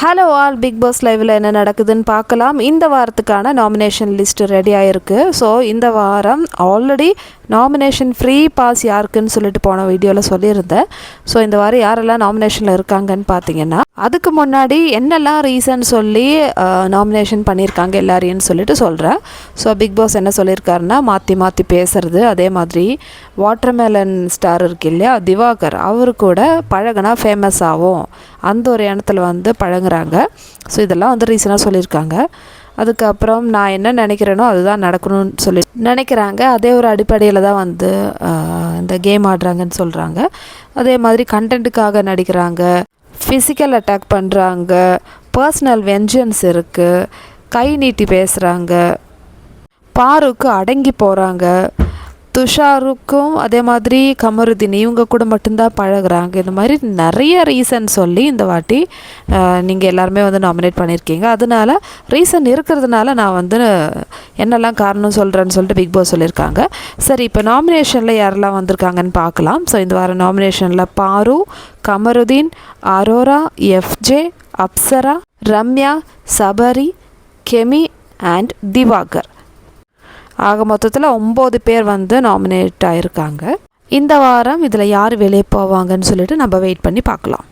Hello all big pass லைவில் என்ன நடக்குதுன்னு பார்க்கலாம். இந்த வாரத்துக்கான நாமினேஷன் லிஸ்ட் ரெடி ஆகிருக்கு ஸோ இந்த வாரம் ஆல்ரெடி நாமினேஷன் ஃப்ரீ பாஸ் யாருக்குன்னு சொல்லிட்டு போன வீடியோவில் சொல்லியிருந்தேன். ஸோ இந்த வாரம் யாரெல்லாம் நாமினேஷனில் இருக்காங்கன்னு பார்த்தீங்கன்னா அதுக்கு முன்னாடி என்னெல்லாம் ரீசன் சொல்லி நாமினேஷன் பண்ணியிருக்காங்க எல்லாரையும் சொல்லிட்டு சொல்கிறேன் ஸோ பிக் பாஸ் என்ன சொல்லியிருக்காருன்னா மாற்றி மாற்றி பேசுறது. அதே மாதிரி வாட்டர்மெலன் ஸ்டார் இருக்கு இல்லையா திவாகர் அவரு கூட பழகுனா ஃபேமஸ் ஆகும். அந்த ஒரு இடத்துல வந்து பழகுறாங்க ஸோ இதெல்லாம் வந்து ரீசனாக சொல்லியிருக்காங்க. அதுக்கப்புறம் நான் என்ன நினைக்கிறேனோ அதுதான் நடக்கணும்னு சொல்லி நினைக்கிறாங்க. அதே ஒரு அடிப்படையில் தான் வந்து இந்த கேம் ஆடுறாங்கன்னு சொல்கிறாங்க அதே மாதிரி கண்டென்ட்டுக்காக நடிக்கிறாங்க. ஃபிசிக்கல் அட்டாக் பண்ணுறாங்க பர்சனல் வெஞ்சன்ஸ் இருக்குது கை நீட்டி பேசுகிறாங்க பாருக்கு அடங்கி போகிறாங்க துஷாருக்கும் அதே மாதிரி கமருதீன் இவங்க கூட மட்டும்தான் பழகுறாங்க. இந்த மாதிரி நிறைய ரீசன் சொல்லி இந்த வாட்டி நீங்கள் எல்லாருமே வந்து நாமினேட் பண்ணியிருக்கீங்க அதனால ரீசன் இருக்கிறதுனால நான் வந்து என்னெல்லாம் காரணம் சொல்கிறேன்னு சொல்லிட்டு பிக் பாஸ் சொல்லியிருக்காங்க. சரி இப்போ நாமினேஷனில் யாரெல்லாம் வந்திருக்காங்கன்னு பார்க்கலாம். ஸோ இந்த வாரம் நாமினேஷனில் பாரு Kamarudeen Aurora FJ Apsara Ramya Sabari Kemi and Divakar ஆக மொத்தத்தில் ஒம்பது பேர் வந்து நாமினேட் ஆயிருக்காங்க. இந்த வாரம் இதில் யார் வெளியே போவாங்கன்னு சொல்லிட்டு நம்ம வெயிட் பண்ணி பார்க்கலாம்.